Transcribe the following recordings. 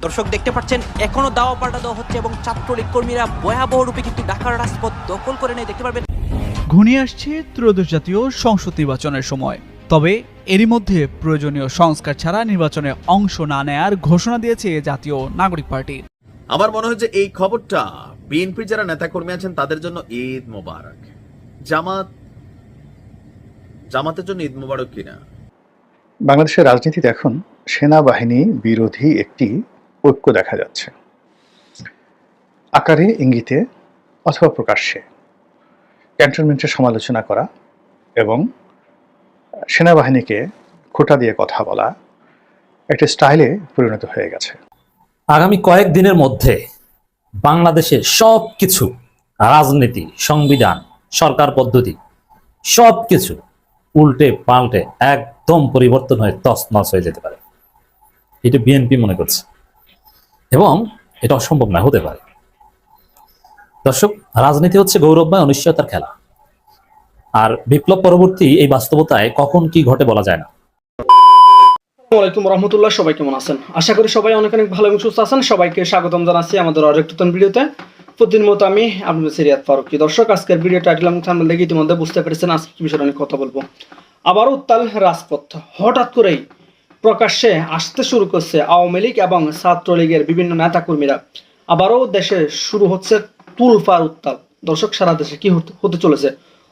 দর্শক দেখতে পাচ্ছেন এখনও দাওয়া পাল্টা দেওয়া হচ্ছে এবং ছাত্রলীগ কর্মীরা ভয়াবহ রূপে কিন্তু ঢাকার রাজপথ দখল করে নেয়। দেখতে পারবেন। ঘনিয়ে আসছে ত্রয়োদশ জাতীয় সংসদ নির্বাচনের সময়। তবে এরই মধ্যে প্রয়োজনীয় সংস্কার ছাড়া নির্বাচনে অংশ না নেয়ার ঘোষণা দিয়েছে জাতীয় নাগরিক পার্টি। আমার মনে হয় যে এই খবরটা বিএনপির যারা নেতাকর্মী আছেন তাদের জন্য ঈদ মোবারক। জামাত জামাতের জন্য ঈদ মোবারক কিনা? বাংলাদেশের রাজনীতিতে এখন সেনাবাহিনী বিরোধী একটি ঐক্য দেখা যাচ্ছে। আকারে, ইঙ্গিতে অথবা প্রকাশ্যে ক্যান্টনমেন্টের সমালোচনা করা এবং সেনাবাহিনীকে খোটা দিয়ে কথা বলা একটা স্টাইলে পরিণত হয়ে গেছে। আগামী কয়েক দিনের মধ্যে বাংলাদেশের সব কিছু রাজনীতি, সংবিধান, সরকার পদ্ধতি সব কিছু উল্টে পাল্টে একদম পরিবর্তন হয়ে তছনছ হয়ে যেতে পারে। এটা বিএনপি মনে করছে। এবং এটা অসম্ভব না, হতে পারে। দর্শক, রাজনীতি হচ্ছে গৌরবময় অনিশ্চয়তার খেলা। আর বিপ্লব পরবর্তী এই বাস্তবতায় কখন কি ঘটে বলা যায় না। আসসালামাইকুম রহমতুল্লাহ, সবাই কেমন আছেন? আশা করি সবাই অনেক অনেক ভালো এবং সুস্থ আছেন। সবাইকে স্বাগতম জানাচ্ছি আমাদের আরেকটি নতুন ভিডিওতে। প্রতিদিন মতো আমি আপনাদের সিরিয়াত দর্শক, আজকের ভিডিও টাইটেল এবং থাম্বনেল দেখে ইতিমধ্যে বুঝতে পেরেছেন আজকে কি বিষয়ে অনেক কথা বলব। আবারও উত্তাল রাজপথ। হঠাৎ করেই প্রকাশ্যে আসতে শুরু করছে আওয়ামী লীগ এবং ছাত্রলীগের বিভিন্ন নেতাকর্মীরা। আবারও দেশে শুরু হচ্ছে তুলফার উত্তাল দর্শক, সারা দেশে কি হতে- চলেছে?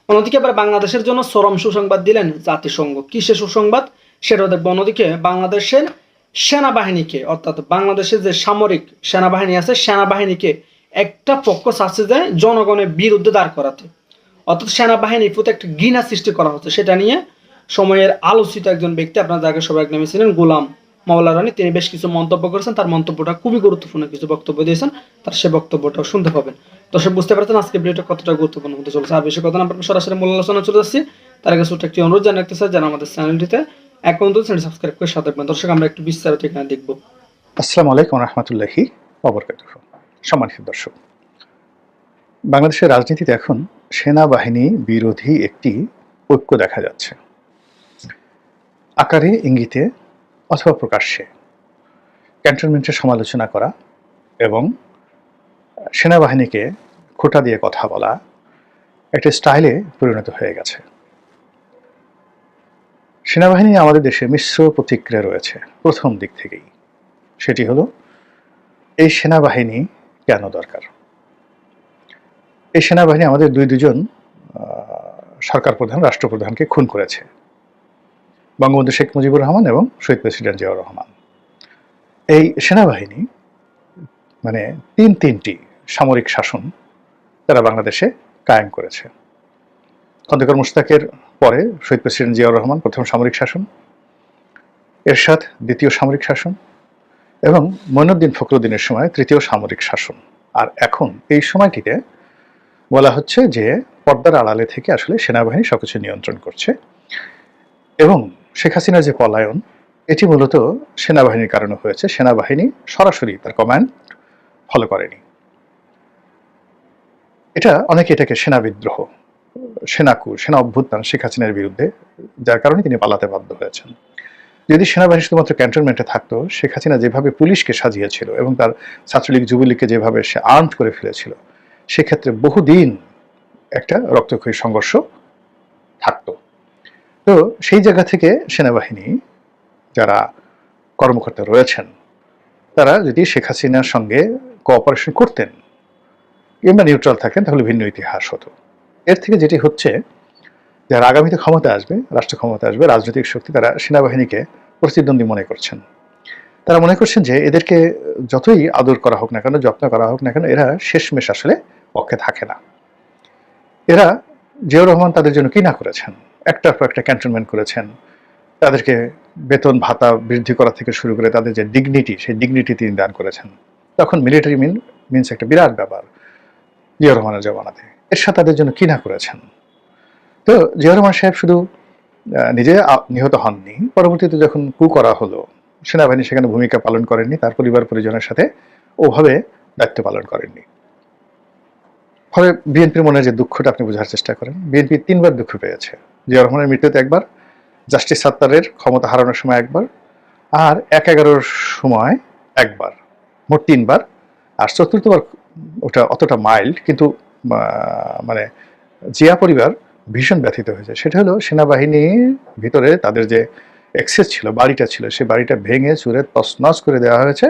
অন্যদিকে এবার বাংলাদেশের জন্য চরম সুসংবাদ দিলেন জাতিসংঘ। কি সে সুসংবাদ? সেটাও দেখব অন্যদিকে। বাংলাদেশের সেনাবাহিনীকে, অর্থাৎ বাংলাদেশের যে সামরিক সেনাবাহিনী আছে, সেনাবাহিনীকে একটা পক্ষ চাচ্ছে যে জনগণের বিরুদ্ধে দাঁড় করাতে। অর্থাৎ সেনাবাহিনীর প্রতি একটা ঘৃণা সৃষ্টি করা হচ্ছে। সেটা নিয়ে সময়ের আলোচিত একজন ব্যক্তি। আপনার যাকে সবাই নামে ছিলেন গোলাম মাওলা রানী। তিনি বেশ কিছু মন্তব্য করেছেন। তার মন্তব্যটা খুবই গুরুত্বপূর্ণ কিছু বক্তব্য দিয়েছেন। তার সে বক্তব্যটাও শুনতে পাবেন। দর্শক, বুঝতে পারছেন আজকে ভিডিওটা কতটা গুরুত্বপূর্ণ হতে চলেছে। আর বেশি কথা না সরাসরি মূল আলোচনা চলে যাচ্ছি। তার আগে ছোট্ট একটি অনুরোধ রাখতে চাই, যারা আমাদের চ্যানেলটিতে এখন তো চ্যানেল সাবস্ক্রাইব করে সাথে থাকবেন। দর্শক, আমরা একটু বিস্তারিত এখানে দেখব। আসসালামু আলাইকুম রহমতুল্লাহি সম্মানিত দর্শক, বাংলাদেশের রাজনীতিতে এখন সেনাবাহিনী বিরোধী একটি ঐক্য দেখা যাচ্ছে। আকারে ইঙ্গিতে অথবা প্রকাশ্যে ক্যান্টনমেন্টের সমালোচনা করা এবং সেনাবাহিনীকে খোটা দিয়ে কথা বলা একটা স্টাইলে পরিণত হয়ে গেছে। সেনাবাহিনী আমাদের দেশে মিশ্র প্রতিক্রিয়া রয়েছে প্রথম দিক থেকেই। সেটি হলো, এই সেনাবাহিনী কেন দরকার? এই সেনাবাহিনী আমাদের দুই দুজন সরকার প্রধান, রাষ্ট্রপ্রধানকে খুন করেছে। বঙ্গবন্ধু শেখ মুজিবুর রহমান এবং শহীদ প্রেসিডেন্ট জিয়াউর রহমান। এই সেনাবাহিনী মানে তিন তিনটি সামরিক শাসন তারা বাংলাদেশে কায়েম করেছে। খন্দকার মুশতাকের পরে শহীদ প্রেসিডেন্ট জিয়াউর রহমান প্রথম সামরিক শাসন, এরশাদ দ্বিতীয় সামরিক শাসন এবং মইনুদ্দিন ফখরুদ্দিনের সময় তৃতীয় সামরিক শাসন। আর এখন এই সময়টিতে বলা হচ্ছে যে পর্দার আড়ালে থেকে আসলে সেনাবাহিনী সবকিছু নিয়ন্ত্রণ করছে এবং শেখ হাসিনার যে পলায়ন, এটি মূলত সেনাবাহিনীর কারণে হয়েছে। সেনাবাহিনী সরাসরি তার কমান্ড ফলো করেনি। এটা অনেকে এটাকে সেনা বিদ্রোহ সেনাকু সেনা অভ্যুত্থান শেখ হাসিনার বিরুদ্ধে, যার কারণে তিনি পালাতে বাধ্য হয়েছেন। যদি সেনাবাহিনী শুধুমাত্র ক্যান্টনমেন্টে থাকতো, শেখ হাসিনা যেভাবে পুলিশকে সাজিয়েছিল এবং তার ছাত্রলীগ, যুবলীগকে যেভাবে সে আর্মড করে ফেলেছিল, সেক্ষেত্রে বহুদিন একটা রক্তক্ষয়ী সংঘর্ষ থাকতো। তো সেই জায়গা থেকে সেনাবাহিনী যারা কর্মকর্তা রয়েছেন, তারা যদি শেখ হাসিনার সঙ্গে কোঅপারেশন করতেন, কিংবা নিউট্রাল থাকেন তাহলে ভিন্ন ইতিহাস হতো। এর থেকে যেটি হচ্ছে, যারা আগামীতে ক্ষমতা আসবে, রাষ্ট্র ক্ষমতা আসবে, রাজনৈতিক শক্তি তারা সেনাবাহিনীকে প্রতিদ্বন্দ্বী মনে করছেন। তারা মনে করছেন যে এদেরকে যতই আদর করা হোক না কেন, যত্ন করা হোক না কেন, এরা শেষমেশ আসলে পক্ষে থাকে না। এরা জিয়াউর রহমান তাদের জন্য কি না করেছেন? একটার পর একটা ক্যান্টনমেন্ট করেছেন। তাদেরকে বেতন, ভাতা বৃদ্ধি করা থেকে শুরু করে তাদের যে ডিগনিটি সেই ডিগনিটি তিনি দান করেছেন। তখন মিলিটারি মিন মিনস একটা বিরাট ব্যাপার জিয়া রহমানের জমানাতে। এর সাথে তাদের জন্য কি না করেছেন? তো জিয়া রহমান সাহেব শুধু নিজে নিহত হননি, পরবর্তীতে যখন কু করা হলো, সেনাবাহিনী সেখানে ভূমিকা পালন করেননি, তার পরিবার পরিজনের সাথে ওভাবে দায়িত্ব পালন করেননি। ফলে বিএনপির মনে যে দুঃখটা আপনি বোঝার চেষ্টা করেন, বিএনপি তিনবার দুঃখ পেয়েছে। জিয়াউর রহমানের মৃত্যুতে একবার, জাস্টিস সাত্তারের ক্ষমতা হারানোর সময় একবার, আর এক এগারোর সময় একবার, মোট তিনবার, আর চতুর্থবার ওটা অতটা মাইল্ড, কিন্তু মানে জিয়া পরিবার ভীষণ ব্যথিত হয়েছে। সেটা হলো সেনাবাহিনীর ভিতরে তাদের যে এক্সেস ছিল, বাড়িটা ছিল, সে বাড়িটা ভেঙে চুরে তছনছ করে দেওয়া হয়েছে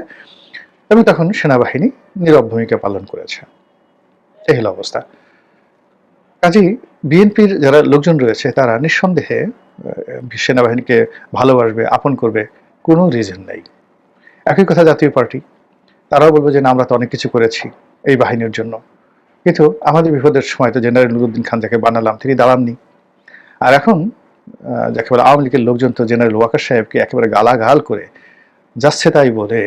এবং তখন সেনাবাহিনী নীরব ভূমিকা পালন করেছে। এই হলো অবস্থা। কাজেই বিএনপির যারা লোকজন রয়েছে, তারা নিঃসন্দেহে সেনাবাহিনীকে ভালোবাসবে, আপন করবে, কোনো রিজন নেই। একই কথা জাতীয় পার্টি, তারাও বলবে যে, না, আমরা তো অনেক কিছু করেছি এই বাহিনীর জন্য। কিন্তু আমাদের বিপদের সময় তো জেনারেল নুরুদ্দিন খান যাকে বানালাম, তিনি দাঁড়াননি। আর এখন যাকে বলে আওয়ামী লীগের লোকজন তো জেনারেল ওয়াকার সাহেবকে একেবারে গালাগাল করে যাচ্ছে তাই বলে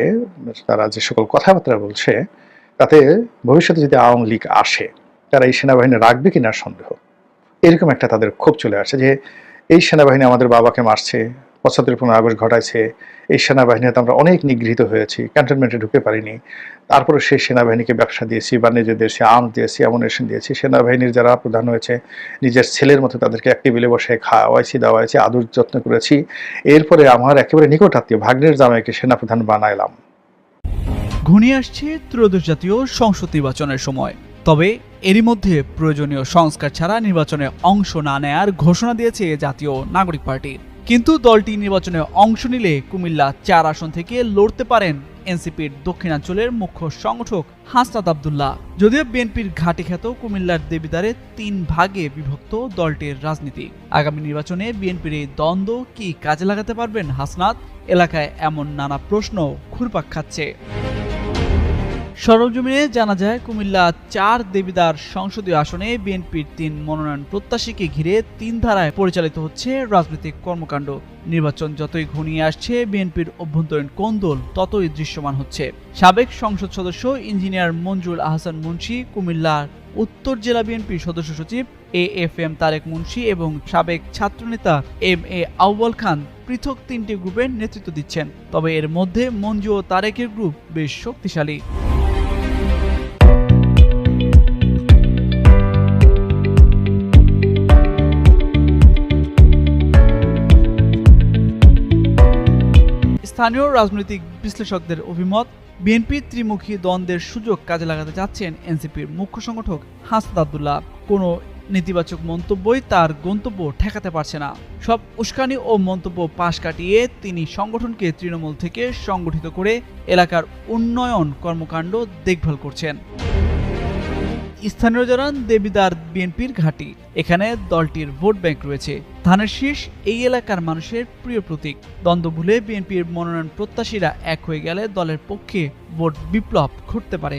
তারা যে সকল কথাবার্তা বলছে, তাতে ভবিষ্যতে যদি আওয়ামী লীগ আসে, তারা এই সেনাবাহিনী রাখবে কিনা সন্দেহ। এরকম একটা তাদের ক্ষোভ চলে আসে যে, এই সেনাবাহিনী আমাদের বাবাকে মারছে, পঁচাত্তর পনেরো আগস্ট ঘটাইছে, এই সেনাবাহিনীতে আমরা অনেক নিগৃহীত হয়েছি, ক্যান্টনমেন্টে ঢুকে পারিনি তারপরে সেই সেনাবাহিনীকে ব্যবসা দিয়েছি বা বাণিজ্য দিয়েছি আর্ম দিয়েছি অ্যামুনেশন দিয়েছি, সেনাবাহিনীর যারা প্রধান হয়েছে, নিজের ছেলের মতো তাদেরকে এক টেবিলে বসে খাওয়াইছি, দাওয়াইছি, আদর যত্ন করেছি, এরপরে আমার একেবারে নিকট আত্মীয় ভাগ্নের জামাইকে সেনাপ্রধান বানাইলাম। ঘনিয়ে আসছে ত্রয়োদশ জাতীয় সংসদ নির্বাচনের সময়। তবে এরই মধ্যে প্রয়োজনীয় সংস্কার ছাড়া নির্বাচনে অংশ না নেয়ার ঘোষণা দিয়েছে জাতীয় নাগরিক পার্টি। কিন্তু দলটি নির্বাচনে অংশ নিলে কুমিল্লা চার আসন থেকে লড়তে পারেন এনসিপির দক্ষিণাঞ্চলের মুখ্য সংগঠক হাসনাত আবদুল্লাহ। যদিও বিএনপির ঘাটি খ্যাত কুমিল্লার দেবিদারে তিন ভাগে বিভক্ত দলটির রাজনীতি। আগামী নির্বাচনে বিএনপির এই দ্বন্দ্ব কি কাজে লাগাতে পারবেন হাসনাত? এলাকায় এমন নানা প্রশ্ন ঘুরপাক খাচ্ছে। সরজমিনে জানা যায়, কুমিল্লা চার দেবিদার সংসদীয় আসনে বিএনপির তিন মনোনয়ন প্রত্যাশীকে ঘিরে তিন ধারায় পরিচালিত হচ্ছে রাজনৈতিক কর্মকাণ্ড। নির্বাচন যতই ঘনিয়ে আসছে, বিএনপির অভ্যন্তরীণ কোন্দল ততই দৃশ্যমান হচ্ছে। সাবেক সংসদ সদস্য ইঞ্জিনিয়ার মঞ্জুর আহসান মুন্সি, কুমিল্লার উত্তর জেলা বিএনপির সদস্য সচিব A F M Tarek Munshi এবং সাবেক ছাত্রনেতা এম এ আউয়াল খান পৃথক তিনটি গ্রুপের নেতৃত্ব দিচ্ছেন। তবে এর মধ্যে মঞ্জু ও তারেকের গ্রুপ বেশ শক্তিশালী। স্থানীয় রাজনৈতিক বিশ্লেষকদের অভিমত, বিএনপি ত্রিমুখী দ্বন্দ্বের সুযোগ কাজে লাগাতে চাচ্ছেন এনসিপির মুখ্য সংগঠক হাসনাত আবদুল্লাহ। কোনো নেতিবাচক মন্তব্যই তার গন্তব্য ঠেকাতে পারছে না। সব উস্কানি ও মন্তব্য পাশ কাটিয়ে তিনি সংগঠনকে তৃণমূল থেকে সংগঠিত করে এলাকার উন্নয়ন কর্মকাণ্ড দেখভাল করছেন। স্থানীয় জানান দেবিদার বিএনপির ঘাঁটি। এখানে দলটির ভোট ব্যাংক রয়েছে। ধানের শীষ এই এলাকার মানুষের প্রিয় প্রতীক। দ্বন্দ্ব ভুলে বিএনপির মনোনয়ন প্রত্যাশীরা এক হয়ে গেলে দলের পক্ষে ভোট বিপ্লব ঘটতে পারে।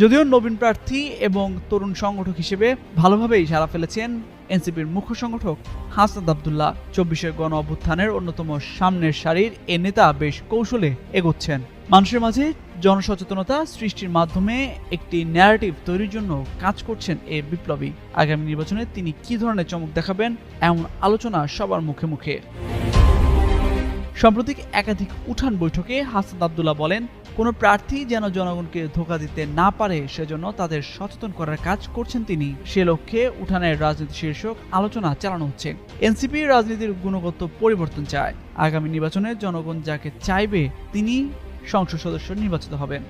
যদিও নবীন প্রার্থী এবং তরুণ সংগঠক হিসেবে ভালোভাবেই সাড়া ফেলেছেন এনসিপির মুখ্য সংগঠক হাসনাদ আবদুল্লাহ। চব্বিশের গণ অভ্যুত্থানের অন্যতম সামনের সারির এ নেতা বেশ কৌশলে এগোচ্ছেন। মানুষের মাঝে জনসচেতনতা সৃষ্টির মাধ্যমে একটি ন্যারেটিভ তৈরির জন্য কাজ করছেন এ বিপ্লবী। আগামী নির্বাচনে তিনি কি ধরনের চমক দেখাবেন এমন আলোচনা সবার মুখে মুখে। সাম্প্রতিক একাধিক উঠান বৈঠকে হাসান আবদুল্লাহ বলেন কোনো প্রার্থী যেন জনগণকে ধোকা দিতে না পারে, সেজন্য তাদের সচেতন করার কাজ করছেন তিনি। সে লক্ষ্যে উঠানের রাজনীতি শীর্ষক আলোচনা চালানো হচ্ছে। এনসিপি রাজনীতির গুণগত পরিবর্তন চায়। আগামী নির্বাচনে জনগণ যাকে চাইবে, তিনি সংসদ সদস্য নির্বাচিত হবেন।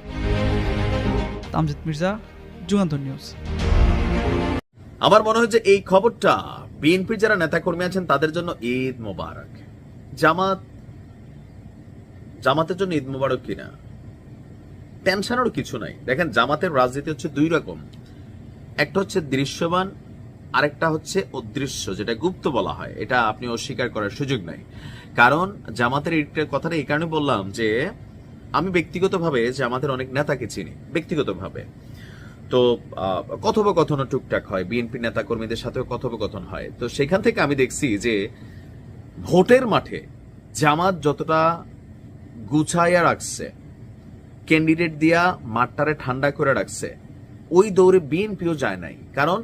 তামজিদ মির্জা, যুগান্তর নিউজ। আমার মনে হয় যে এই খবরটা বিএনপির যারা নেতাকর্মী আছেন, তাদের জন্য ঈদ মোবারক। জামাত, জামাতের জন্য ঈদ মোবারক কিনা? টেনশনেরও কিছু নাই। দেখেন জামাতের রাজনীতি হচ্ছে দুই রকম। একটা হচ্ছে দৃশ্যমান আরেকটা হচ্ছে অদৃশ্য যেটা গুপ্ত বলা হয়। এটা আপনি অস্বীকার করার সুযোগ নাই। কারণ জামাতের কথাটা এই কারণে বললাম যে আমি ব্যক্তিগতভাবে জামাতের অনেক নেতাকে চিনি ব্যক্তিগতভাবে। তো আহ, কথোপকথনও টুকটাক হয় বিএনপি নেতা কর্মীদের সাথেও কথোপকথন হয়। তো সেখান থেকে আমি দেখছি যে ভোটের মাঠে জামাত যতটা গুছাইয়া রাখছে ক্যান্ডিডেট দিয়া মাঠটারে ঠান্ডা করে রাখছে। ওই দৌড়ে বিএনপিও যায় নাই। কারণ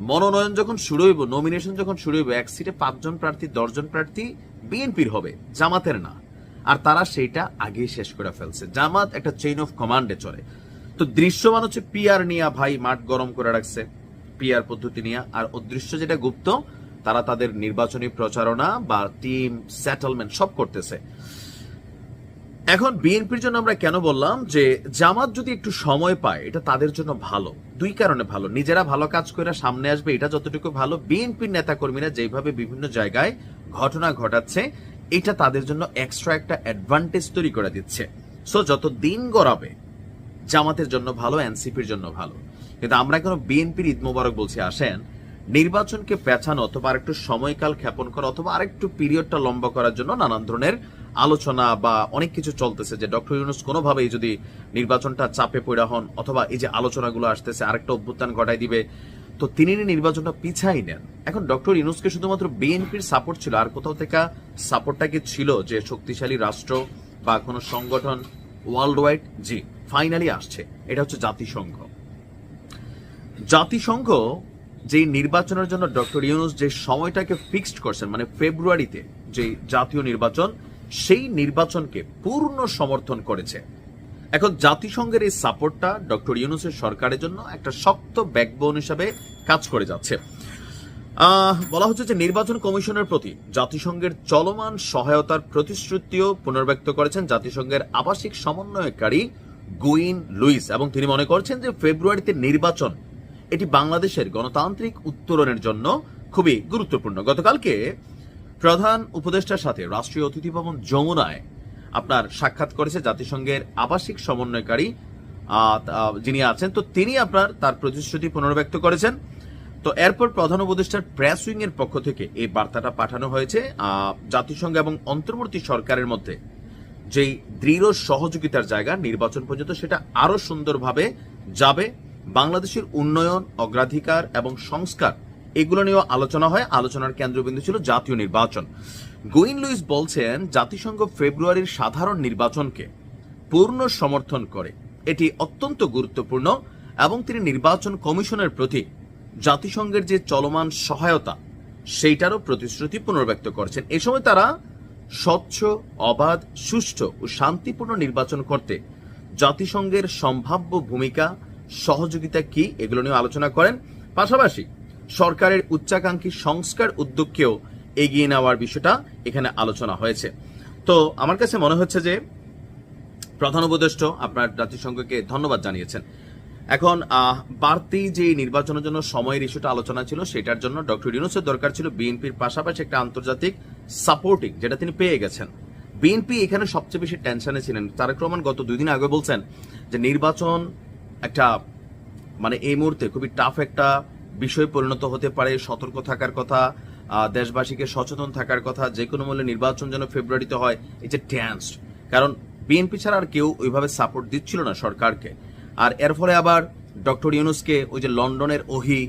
মনোনয়ন যখন শুরু হইব নমিনেশন যখন শুরু হইব, এক সিটে পাঁচজন প্রার্থী, দশজন প্রার্থী বিএনপির হবে। জামাতের না। আর তারা সেইটা আগেই শেষ করে ফেলছে। জামাত একটা চেইন অফ কমান্ডে চলে। তো দৃশ্যমান হচ্ছে পিয়ার নিয়া ভাই মাঠ গরম করে রাখছে পিয়ার পদ্ধতি নিয়ে। আর অদৃশ্য যেটা গুপ্ত, তারা তাদের নির্বাচনী প্রচারণা বা টিম সেটেলমেন্ট সব করতেছে। এখন বিএনপির জন্য আমরা কেন বললাম যে জামাত যদি একটু সময় পায়, এটা তাদের জন্য ভালো। দুই কারণে ভালো। নিজেরা ভালো কাজ করে সামনে আসবে, এটা যতটুকু ভালো। বিএনপির নেতা কর্মীরা যেভাবে বিভিন্ন জায়গায় ঘটনা ঘটাচ্ছে, এটা তাদের জন্য এক্সট্রা একটা অ্যাডভান্টেজ তৈরি করে দিচ্ছে। সো যত দিন গড়াবে, জামাতের জন্য ভালো, এনসিপির জন্য ভালো। কিন্তু আমরা এখন বিএনপির ঈদ মোবারক বলছি, আসেন, নির্বাচনকে পেছানো অথবা আরেকটু সময়কাল ক্ষেপণ করা অথবা আরেকটু পিরিয়ডটা লম্বা করার জন্য নানান ধরনের আলোচনা বা অনেক কিছু চলতেছে যে ডক্টর ইউনুস কোনোভাবেই যদি নির্বাচনটা চাপে পড়া হন অথবা এই যে আলোচনাগুলো আসতেছে, আরেকটা অভ্যুত্থান ঘটাই দিবে, তো তিনি নির্বাচনটা পিছাই নেন। এখন ডক্টর ইউনুসকে শুধুমাত্র বিএনপির সাপোর্ট ছিল, আর কোথাও থেকে সাপোর্টটা কি ছিল যে শক্তিশালী রাষ্ট্র বা কোনো সংগঠন? ওয়ার্ল্ড ওয়াইড জি ফাইনালি আসছে। এটা হচ্ছে জাতিসংঘ। জাতিসংঘ যে নির্বাচনের জন্য ডক্টর ইউনুস যে সময়টাকে ফিক্সড করছেন মানে ফেব্রুয়ারিতে যে জাতীয় নির্বাচন সেই নির্বাচনকে পূর্ণ সমর্থন করেছে। এখন জাতিসংঘের এই সাপোর্টটা ডক্টর ইউনুসের সরকারের জন্য একটা শক্ত ব্যাকবোন হিসাবে কাজ করে যাচ্ছে। বলা হচ্ছে যে নির্বাচন কমিশনের প্রতি জাতিসংঘের চলমান সহায়তার প্রতিশ্রুতিও পুনর্ব্যক্ত করেছেন জাতিসংঘের আবাসিক সমন্বয়কারী গুইন লুইস এবং তিনি মনে করছেন যে ফেব্রুয়ারিতে নির্বাচন এটি বাংলাদেশের গণতান্ত্রিক উত্তরণের জন্য খুবই গুরুত্বপূর্ণ। গতকালকে প্রধান উপদেষ্টার সাথে রাষ্ট্রীয় অতিথি ভবন যমুনায় আপনার সাক্ষাৎ করেছে জাতিসংঘের আবাসিক সমন্বয়কারী যিনি আছেন। তো তিনি আপনার, তার প্রতিশ্রুতি পুনর্ব্যক্ত করেছেন। তো এরপর প্রধান উপদেষ্টার প্রেস উইং এর পক্ষ থেকে এই বার্তাটা পাঠানো হয়েছে। জাতিসংঘ এবং অন্তর্বর্তী সরকারের মধ্যে যেই দৃঢ় সহযোগিতার জায়গা নির্বাচন পর্যন্ত সেটা আরও সুন্দরভাবে যাবে। বাংলাদেশের উন্নয়ন, অগ্রাধিকার এবং সংস্কার এগুলো নিয়েও আলোচনা হয়। আলোচনার কেন্দ্রবিন্দু ছিল জাতীয় নির্বাচন। গুইন লুইস বলছেন, জাতিসংঘ ফেব্রুয়ারির সাধারণ নির্বাচনকে পূর্ণ সমর্থন করে। এটি অত্যন্ত গুরুত্বপূর্ণ এবং তিনি নির্বাচন কমিশনের প্রতি জাতিসংঘের যে চলমান সহায়তা, সেইটারও প্রতিশ্রুতি পুনর্ব্যক্ত করেছেন। এ সময় তারা স্বচ্ছ, অবাধ, সুষ্ঠু ও শান্তিপূর্ণ নির্বাচন করতে জাতিসংঘের সম্ভাব্য ভূমিকা, সহযোগিতা কি, এগুলো নিয়ে আলোচনা করেন। পাশাপাশি সরকারের উচ্চাকাঙ্ক্ষী সংস্কার উদ্যোগকেও এগিয়ে নেওয়ার বিষয়টা এখানে আলোচনা হয়েছে। তো আমার কাছে মনে হচ্ছে যে প্রধান উপদেষ্ট আপনার জাতিসংঘকে ধন্যবাদ জানিয়েছেন। এখন বাড়তি যে নির্বাচনের জন্য সময়ের ইস্যুটা আলোচনা ছিল, সেটার জন্য ডক্টর ইউনুসের দরকার ছিল বিএনপির পাশাপাশি একটা আন্তর্জাতিক সাপোর্টিং, যেটা তিনি পেয়ে গেছেন। বিএনপি এখানে সবচেয়ে বেশি টেনশনে ছিলেন। তারেক রহমান গত দুই দিন আগে বলছেন যে, নির্বাচন একটা মানে এই মুহূর্তে খুবই টাফ একটা বিষয় পরিণত হতে পারে, সতর্ক থাকার কথা দেশবাসীকে সচেতন থাকার কথা, যে কোনো মূল্যে নির্বাচন যেন ফেব্রুয়ারিতে হয় এই যে টেন্স কারণ বিএনপি ছাড়া আর কেউ ওইভাবে সাপোর্ট দিচ্ছিল না সরকারকে। আর এর ফলে আবার ডক্টর ইউনুসকে ওই যে লন্ডনের ওহি,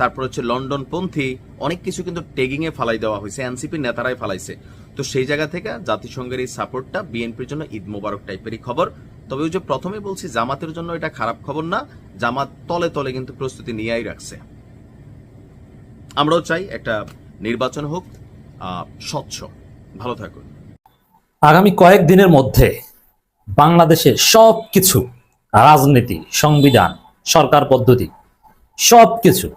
তারপর হচ্ছে লন্ডন পন্থী অনেক কিছু কিন্তু টেগিং এ ফালাই দেওয়া হয়েছে এনসিপি নেতারাই ফালাইছে। তো সেই জায়গা থেকে জাতিসংঘের এই সাপোর্টটা বিএনপির জন্য ঈদ মোবারক টাইপেরই খবর। তবে ওই যে প্রথমে বলছি, জামাতের জন্য এটা খারাপ খবর না, জামাত তলে তলে কিন্তু প্রস্তুতি নিয়েই রাখছে। আমরাও চাই একটা নির্বাচন হোক স্বচ্ছ। ভালো থাকুন। আগামী কয়েক দিনের মধ্যে বাংলাদেশের সব কিছু রাজনীতি, সংবিধান, সরকার পদ্ধতি সব কিছু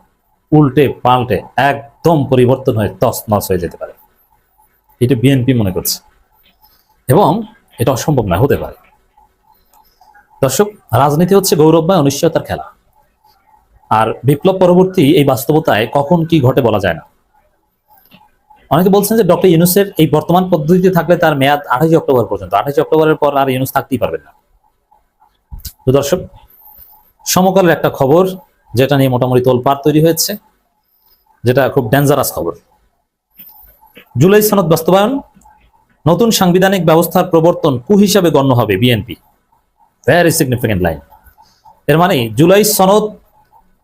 উল্টে পাল্টে একদম পরিবর্তন হয়ে তছনছ হয়ে যেতে পারে। এটা বিএনপি মনে করছে। এবং এটা অসম্ভব না, হতে পারে। দর্শক, রাজনীতি হচ্ছে গৌরবময় অনিশ্চয়তার খেলা। আর বিপ্লব পরবর্তী এই বাস্তবতায় কখন কি ঘটে বলা যায় না। অনেকে বলছেন যে ডক্টর ইউনুসের এই বর্তমান পদ্ধতিতে থাকলে তার মেয়াদ আঠাশে অক্টোবর পর্যন্ত। আঠাশে অক্টোবরের পর আর ইউনুস থাকতেই পারবেন না। তো দর্শক, সমকালের একটা খবর যেটা নিয়ে মোটামুটি তোলপাড় তৈরি হয়েছে, যেটা খুব ডেঞ্জারাস খবর। জুলাই সনদ বাস্তবায়ন, নতুন সাংবিধানিক ব্যবস্থার প্রবর্তন কু হিসাবে গণ্য হবে বিএনপি। ভেরি সিগনিফিকেন্ট লাইন এর মানে জুলাই সনদ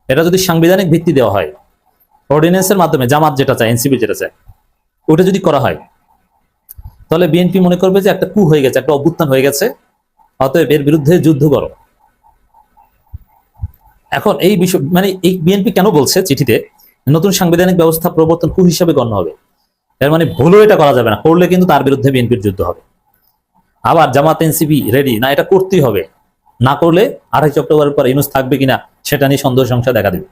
এটা যদি সাংবিধানিক ভিত্তি দেওয়া হয় অর্ডিন্যান্সের মাধ্যমে, জামাত যেটা চায় এনসিপি যেটা চায়, ওটা যদি করা হয়, তাহলে বিএনপি মনে করবে যে একটা কু হয়ে গেছে, একটা অভ্যুত্থান হয়ে গেছে, অতএব এর বিরুদ্ধে যুদ্ধ করো। এখন এই বিষয় মানে এই বিএনপি কেন বলছে চিঠিতে, নতুন সাংবিধানিক ব্যবস্থা প্রবর্তন কু হিসাবে গণ্য হবে? এর মানে ভুলও এটা করা যাবে না, করলে কিন্তু তার বিরুদ্ধে বিএনপির যুদ্ধ হবে। আবার জামাত এনসিপি রেডি না, এটা করতেই হবে। না করলে আঠাইশ অক্টোবরের পর ইউনুস থাকবে কিনা সেটা নিয়ে সন্দেহ সংশয় দেখা দেবে।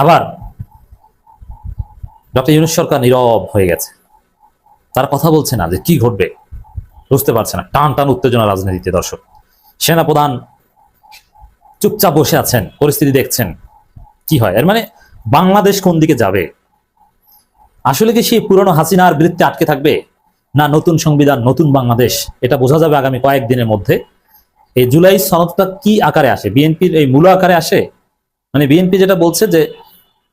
আবার ডক্টর ইউনুস সরকার নীরব হয়ে গেছে। তার কথা বলছে না যে কি ঘটবে, বুঝতে পারছে না। টান টান উত্তেজনা রাজনীতিতে দর্শক। সেনাপ্রধান চুপচাপ বসে আছেন, পরিস্থিতি দেখছেন, কি হয়? এর মানে বাংলাদেশ কোন দিকে যাবে? আসলে কি সেই পুরনো হাসিনার বৃত্তে আটকে থাকবে? না নতুন সংবিধান, নতুন বাংলাদেশ? এটা বোঝা যাবে আগামী কয়েকদিনের মধ্যে। এই জুলাই সনদটা কি আকারে আসে? বিএনপির এই মূল আকারে আসে? মানে বিএনপি যেটা বলছে যে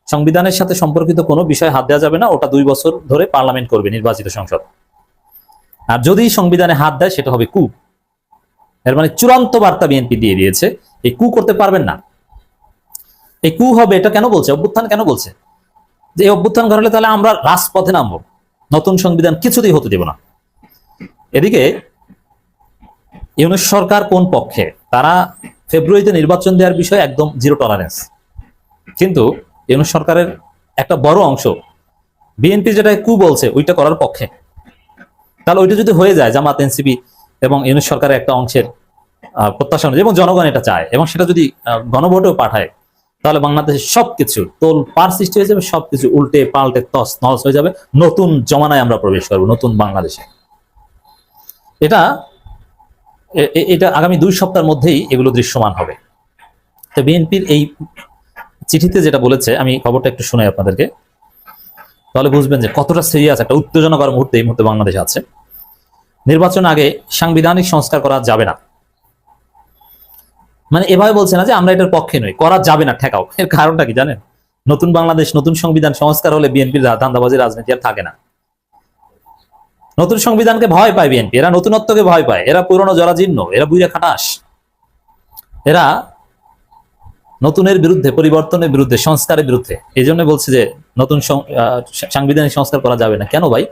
সংবিধানের সাথে সম্পর্কিত কোনো বিষয় হাত দেওয়া যাবে না, ওটা দুই বছর ধরে পার্লামেন্ট করবে নির্বাচিত সংসদ। আর যদি সংবিধানে হাত দেয়, সেটা হবে কু। এর মানে চূড়ান্ত বার্তা বিএনপি দিয়ে দিয়েছে, এই কু করতে পারবেন না। এই কু হবে, এটা কেন বলছে? অভ্যুত্থান কেন বলছে? যে এই অভ্যুত্থান ঘটালে তাহলে আমরা রাজপথে নামবো। নতুন সংবিধান কিছুতেই হতে দেব না। এদিকে ইউনুস সরকার কোন পক্ষে? তারা ফেব্রুয়ারিতে নির্বাচন দেওয়ার বিষয়ে একদম জিরো টলারেন্স কিন্তু ইউনুস সরকারের একটা বড় অংশ বিএনপি যেটা কু বলছে, ওইটা করার পক্ষে। তাহলে ওইটা যদি হয়ে যায়, জামাত এনসিপি এবং ইউনুস সরকারের একটা অংশের প্রত্যাশা এবং জনগণ এটা চায়, এবং সেটা যদি গণভোটেও পাঠায়, তাহলে বাংলাদেশের সবকিছু তোল পার সৃষ্টি হয়ে যাবে, সবকিছু উল্টে, পাল্টে, তস, নস হয়ে যাবে। নতুন জমানায় আমরা প্রবেশ করব, নতুন বাংলাদেশে। এটা এটা আগামী দুই সপ্তাহের মধ্যেই এগুলো দৃশ্যমান হবে। তো বিএনপির এই চিঠিতে যেটা বলেছে, আমি খবরটা একটু শোনাই আপনাদেরকে। তাহলে বুঝবেন যে কতটা সিরিয়াস একটা উত্তেজনাকর মুহূর্তে এই মুহূর্তে বাংলাদেশে আছে। নির্বাচন আগে সাংবিধানিক সংস্কার করা যাবে না। মানে এভাবে বলছে না যে আমরা এটার পক্ষে নই, করা যাবে না, ঠেকাও। এর কারণটা কি জানেন? নতুন বাংলাদেশ, নতুন সংবিধান সংস্কার হলে বিএনপির ধান্দাবাজি রাজনীতি আর থাকে না। নতুন সংবিধানকে ভয় পায় বিএনপি, এরা নতুনত্বকে ভয় পায়, এরা পুরনো জরাজীর্ণ, এরা বুইরা খাটাস। এরা নতুনের বিরুদ্ধে, পরিবর্তনের বিরুদ্ধে, সংস্কারের বিরুদ্ধে। এই জন্য বলছে যে নতুন সাংবিধানিক সংস্কার করা যাবে না। কেন ভাই?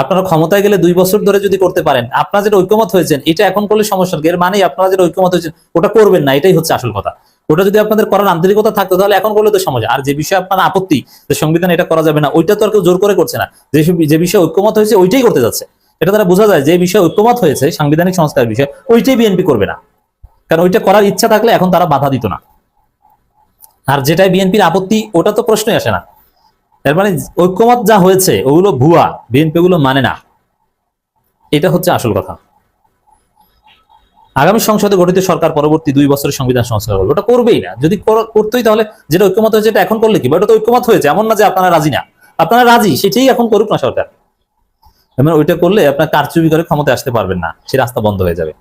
আপনারা ক্ষমতায় গেলে দুই বছর ধরে যদি করতে পারেন, আপনারা যেটা ঐক্যমত হয়েছেন, এটা এখন করলে সমস্যা? এর মানে আপনারা যেটা ঐক্যমত হয়েছেন, ওটা করবেন না, এটাই হচ্ছে আসল কথা। ওটা যদি আপনাদের করার আন্তরিকতা থাকতো তাহলে এখন করলে তো সমস্যা। আর যে বিষয়ে আপনার আপত্তি যে সংবিধান এটা করা যাবে না, ওইটা তো আর কেউ জোর করে করছে না। যে যে বিষয়ে ঐক্যমত হয়েছে, ওইটাই করতে যাচ্ছে। এটা দ্বারা বোঝা যায় যে বিষয়ে ঐক্যমত হয়েছে, সাংবিধানিক সংস্কার বিষয়ে, ওইটাই বিএনপি করবে না। কারণ ওইটা করার ইচ্ছা থাকলে এখন তারা বাধা দিত না। আর যেটাই বিএনপির আপত্তি, ওটা তো প্রশ্নই আসে না। এর মানে ঐক্যমত যা হয়েছে, ওগুলো ভুয়া, বিএনপি গুলো মানে না। এটা হচ্ছে আসল কথা। আগামী সংসদে গঠিত সরকার পরবর্তী দুই বছরের সংবিধান সংস্কার করবে। ওটা করবেই না। যদি কর- করতোই তাহলে যেটা ঐক্যমত হয়েছে, এটা এখন করলে কি? বা ওটা তো ঐক্যমত হয়েছে, এমন না যে আপনারা রাজি না। আপনারা রাজি, সেটাই এখন করুক না সরকার। মানে ওইটা করলে আপনার কারচুপি করে ক্ষমতা আসতে পারবেন না, সে রাস্তা বন্ধ হয়ে যাবে।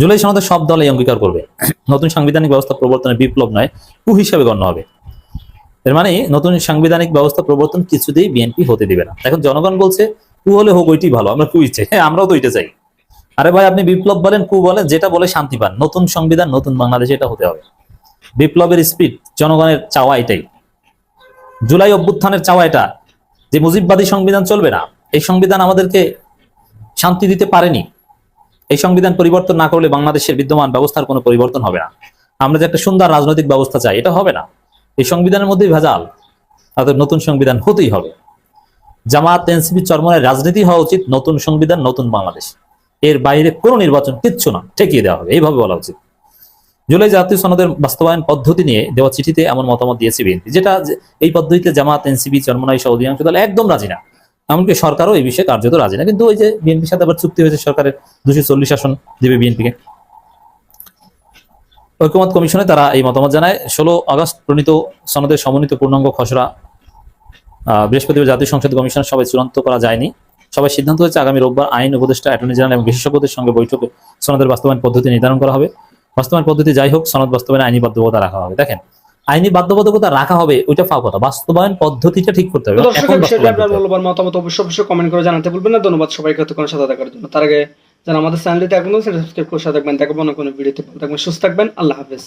জুলাই সনদে সব দল এই অঙ্গীকার করবে। নতুন সাংবিধানিক ব্যবস্থা প্রবর্তনের বিপ্লব নয়, কু হিসাবে গণ্য হবে। এর মানে নতুন সাংবিধানিক ব্যবস্থা প্রবর্তন কিছুতেই বিএনপি হতে দিবে না। এখন জনগণ বলছে, কু হলে হোক ওইটি ভালো, আমরা কু ইচ্ছে হ্যাঁ আমরাও তো ওইটা চাই। আরে ভাই, আপনি বিপ্লব বলেন, কু বলেন, যেটা বলে শান্তি পান। নতুন সংবিধান, নতুন বাংলাদেশে এটা হতে হবে। বিপ্লবের স্পিড জনগণের চাওয়া এটাই। জুলাই অভ্যুত্থানের চাওয়া এটা। যে মুজিববাদী সংবিধান চলবে না, এই সংবিধান আমাদেরকে শান্তি দিতে পারেনি। এই সংবিধান পরিবর্তন না করলে বাংলাদেশের বিদ্যমান ব্যবস্থার কোনো পরিবর্তন হবে না। আমরা যে একটা সুন্দর রাজনৈতিক ব্যবস্থা চাই, এটা হবে না। এই সংবিধানের মধ্যেই ভেজাল। তাদের নতুন সংবিধান হতেই হবে। জামাত, এনসিপি চরমনের রাজনীতি হওয়া উচিত। নতুন সংবিধান, নতুন বাংলাদেশ। এর বাইরে কোনো নির্বাচন কিচ্ছু না, ঠেকিয়ে দেওয়া হবে, এইভাবে বলা উচিত। জুলাই জাতীয় সনদের বাস্তবায়ন পদ্ধতি নিয়ে দেওয়া চিঠিতে এমন মতামত দিয়েছে বিএনপি, যেটা এই পদ্ধতিতে জামাত, এনসিপি, চরমনাই সহ অধিকাংশ দল একদম রাজি না। এমনকি সরকারও এই বিষয়ে কার্যত রাজি না। কিন্তু ওই যে বিএনপির সাথে আবার চুক্তি হয়েছে সরকারের দুশো চল্লিশ আসন দেবে বিএনপিকে। ঐক্যমত কমিশনে তারা এই মতামত জানায়, ষোলো আগস্ট প্রণীত সনদের সমন্বিত পূর্ণাঙ্গ খসড়া বৃহস্পতিবার জাতীয় সংসদ কমিশনের সবাই চূড়ান্ত করা যায়নি। সবাই সিদ্ধান্ত হয়েছে আগামী রোববার আইন উপদেষ্টা অ্যাটর্নি জেনারেল এবং বিশেষজ্ঞদের সঙ্গে বৈঠকে সনদের বাস্তবায়ন পদ্ধতি নির্ধারণ করা হবে। বাস্তবায়ন পদ্ধতি যাই হোক সনদ বাস্তবায়নে আইনি বাধ্যবাধকতা রাখা হবে। দেখেন আইনি বাধ্যবাধকতা রাখা হবে ওইটা ফাও কথা। বাস্তবায়ন পদ্ধতিটা ঠিক করতে হবে। মূল্যবান মতামত অবশ্যই অবশ্যই কমেন্ট করে জানাতে ভুলবেন না। ধন্যবাদ সবাইকে এতক্ষণ সাথে দেখার জন্য। তার আগে যারা আমাদের চ্যানেলটিতে এখন সেটা সাবস্ক্রাইব করে সাথে থাকবেন। দেখাবো না কোনো ভিডিওতে থাকবেন সুস্থ থাকবেন। আল্লাহ হাফেজ।